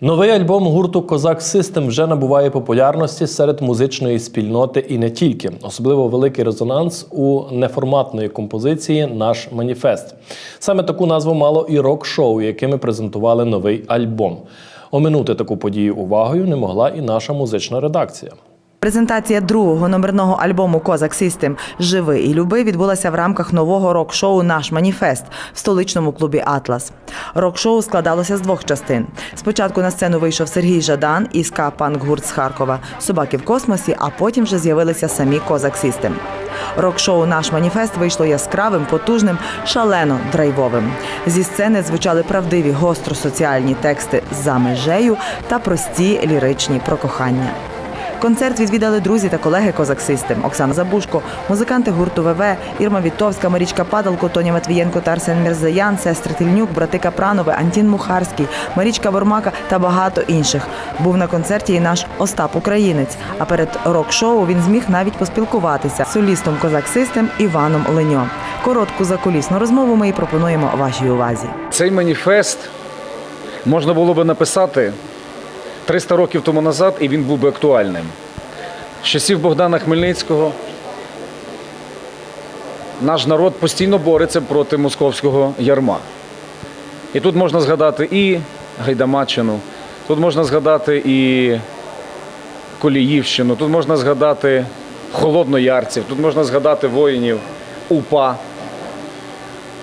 Новий альбом гурту Козак Систем вже набуває популярності серед музичної спільноти і не тільки. Особливо великий резонанс у неформатної композиції Наш маніфест. Саме таку назву мало і рок-шоу, якими презентували новий альбом. Оминути таку подію увагою не могла і наша музична редакція. Презентація другого номерного альбому Козак Систем Живи і люби відбулася в рамках нового рок-шоу Наш маніфест в столичному клубі Атлас. Рок-шоу складалося з двох частин. Спочатку на сцену вийшов Сергій Жадан і ска панк гурт з Харкова, Собаки в космосі, а потім вже з'явилися самі Козак Систем. Рок-шоу Наш маніфест вийшло яскравим, потужним, шалено драйвовим. Зі сцени звучали правдиві гостро соціальні тексти за межею та прості ліричні про кохання. Концерт відвідали друзі та колеги козаксистам Оксана Забушко, музиканти гурту ВВ, Ірма Вітовська, Марічка Падалко, Тоня Матвієнко та Арсен Мірзаян, сестри Тильнюк, брати Капранови, Антін Мухарський, Марічка Бормака та багато інших. Був на концерті і наш Остап Українець. А перед рок-шоу він зміг навіть поспілкуватися з солістом Козак Систем Іваном Леньо. Коротку закулісну розмову ми і пропонуємо вашій увазі. Цей маніфест можна було би написати 300 років тому назад, і він був би актуальним. З часів Богдана Хмельницького наш народ постійно бореться проти московського ярма. І тут можна згадати і Гайдамаччину, тут можна згадати і Коліївщину, тут можна згадати холодноярців, тут можна згадати воїнів УПА.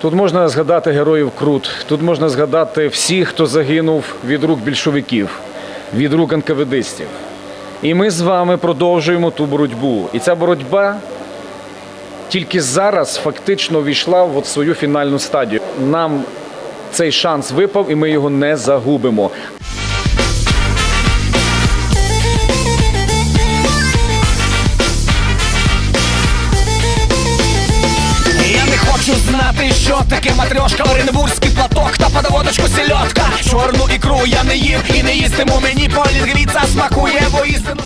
Тут можна згадати героїв Крут, тут можна згадати всіх, хто загинув від рук більшовиків, від рук НКВДистів. І ми з вами продовжуємо ту боротьбу. І ця боротьба тільки зараз фактично війшла в свою фінальну стадію. Нам цей шанс випав, і ми його не загубимо. Знати, що таке матрешка, оренбурзький платок та подаводочку сельодка. Чорну ікру я не їв і не їстиму мені полінгвіца смакує воістину.